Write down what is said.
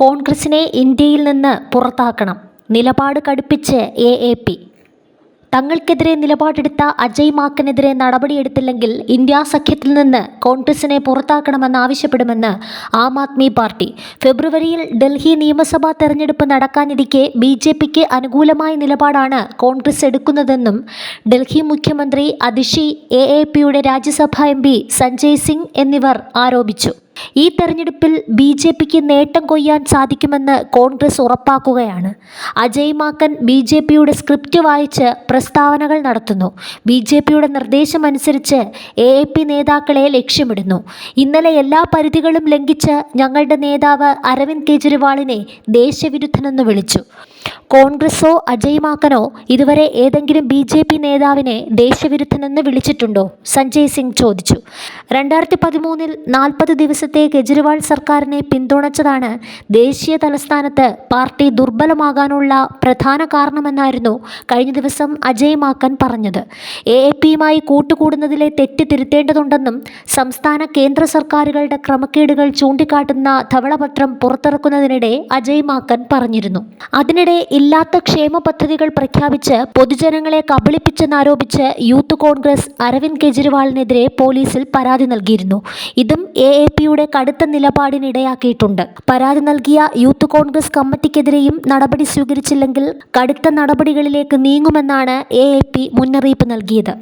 കോൺഗ്രസിനെ ഇന്ത്യയിൽ നിന്ന് പുറത്താക്കണം. നിലപാട് കടുപ്പിച്ച് എ എ പി. തങ്ങൾക്കെതിരെ നിലപാടെടുത്ത അജയ് മാക്കനെതിരെ നടപടിയെടുത്തില്ലെങ്കിൽ ഇന്ത്യ സഖ്യത്തിൽ നിന്ന് കോൺഗ്രസിനെ പുറത്താക്കണമെന്നാവശ്യപ്പെടുമെന്ന് ആം ആദ്മി പാർട്ടി. ഫെബ്രുവരിയിൽ ഡൽഹി നിയമസഭാ തെരഞ്ഞെടുപ്പ് നടക്കാനിരിക്കെ ബി ജെ പിക്ക് അനുകൂലമായ നിലപാടാണ് കോൺഗ്രസ് എടുക്കുന്നതെന്നും ഡൽഹി മുഖ്യമന്ത്രി അതിഷി എ എ പിയുടെ രാജ്യസഭാ എം പി സഞ്ജയ് സിംഗ് എന്നിവർ ആരോപിച്ചു. ഈ തെരഞ്ഞെടുപ്പിൽ ബി ജെ പിക്ക് നേട്ടം കൊയ്യാൻ സാധിക്കുമെന്ന് കോൺഗ്രസ് ഉറപ്പാക്കുകയാണ്. അജയ് മാക്കൻ ബി ജെ പിയുടെ സ്ക്രിപ്റ്റ് വായിച്ച് പ്രസ്താവനകൾ നടത്തുന്നു. ബി ജെ പിയുടെ നിർദ്ദേശമനുസരിച്ച് എ എ പി നേതാക്കളെ ലക്ഷ്യമിടുന്നു. ഇന്നലെ എല്ലാ പരിധികളും ലംഘിച്ച് ഞങ്ങളുടെ നേതാവ് അരവിന്ദ് കെജ്രിവാളിനെ ദേശവിരുദ്ധനെന്ന് വിളിച്ചു. കോൺഗ്രസോ അജയ് മാക്കനോ ഇതുവരെ ഏതെങ്കിലും ബി ജെ പി നേതാവിനെ ദേശവിരുദ്ധനെന്ന് വിളിച്ചിട്ടുണ്ടോ? സഞ്ജയ് സിംഗ് ചോദിച്ചു. രണ്ടായിരത്തി പതിമൂന്നിൽ നാൽപ്പത് ദിവസത്തെ കെജ്രിവാൾ സർക്കാരിനെ പിന്തുണച്ചതാണ് ദേശീയ തലസ്ഥാനത്ത് പാർട്ടി ദുർബലമാകാനുള്ള പ്രധാന കാരണമെന്നായിരുന്നു കഴിഞ്ഞ ദിവസം അജയ് മാക്കൻ പറഞ്ഞത്. എ എ പിയുമായി കൂട്ടുകൂടുന്നതിലെ തെറ്റ് തിരുത്തേണ്ടതുണ്ടെന്നും സംസ്ഥാന കേന്ദ്ര സർക്കാരുകളുടെ ക്രമക്കേടുകൾ ചൂണ്ടിക്കാട്ടുന്ന ധവളപത്രം പുറത്തിറക്കുന്നതിനിടെ അജയ് മാക്കൻ പറഞ്ഞിരുന്നു. അതിനിടെ ഇല്ലാത്ത ക്ഷേമ പദ്ധതികൾ പ്രഖ്യാപിച്ച് പൊതുജനങ്ങളെ കബളിപ്പിച്ചെന്നാരോപിച്ച് യൂത്ത് കോൺഗ്രസ് അരവിന്ദ് കെജ്രിവാളിനെതിരെ പോലീസിൽ പരാതി നൽകിയിരുന്നു. ഇതും എ എ പിയുടെ കടുത്ത നിലപാടിനിടയാക്കിയിട്ടുണ്ട്. പരാതി നൽകിയ യൂത്ത് കോൺഗ്രസ് കമ്മിറ്റിക്കെതിരെയും നടപടി സ്വീകരിച്ചില്ലെങ്കിൽ കടുത്ത നടപടികളിലേക്ക് നീങ്ങുമെന്നാണ് എ മുന്നറിയിപ്പ് നൽകിയത്.